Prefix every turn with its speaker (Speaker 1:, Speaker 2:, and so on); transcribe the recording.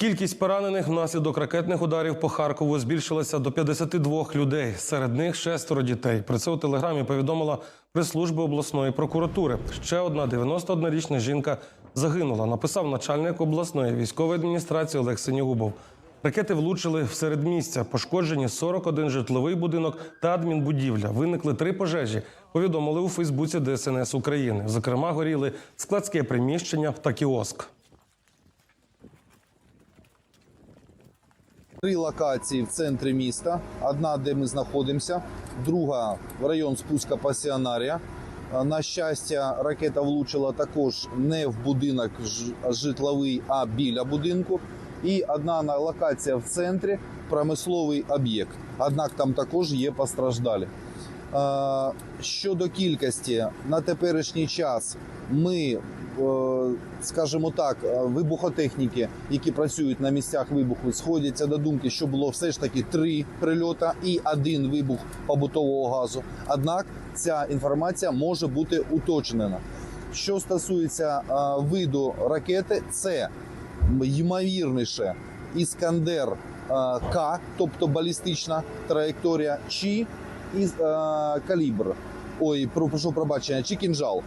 Speaker 1: Кількість поранених внаслідок ракетних ударів по Харкову збільшилася до 52 людей. Серед них шестеро дітей. Про це у телеграмі повідомила прес-служба обласної прокуратури. Ще одна 91-річна жінка загинула. Написав начальник обласної військової адміністрації Олег Синігубов. Ракети влучили в середмістя. Пошкоджені 41 житловий будинок та адмінбудівля. Виникли три пожежі. Повідомили у Фейсбуці ДСНС України. Зокрема, горіли складське приміщення та кіоск.
Speaker 2: Три локації в центрі міста. Одна, де ми знаходимося, друга в район спуска пасіонарія. На щастя, ракета влучила також не в будинок житловий, а біля будинку. І одна локація в центрі промисловий об'єкт. Однак там також є постраждалі. Щодо кількості, на теперішній час ми, скажімо так, е, вибухотехніки, які працюють на місцях вибуху, сходяться до думки, що було все ж таки три прильота і один вибух побутового газу. Однак ця інформація може бути уточнена. Що стосується е, виду ракети, це ймовірніше Іскандер е, К, тобто балістична траєкторія, чи із е, калібр. Ой, прошу пробачення, чи кінжал.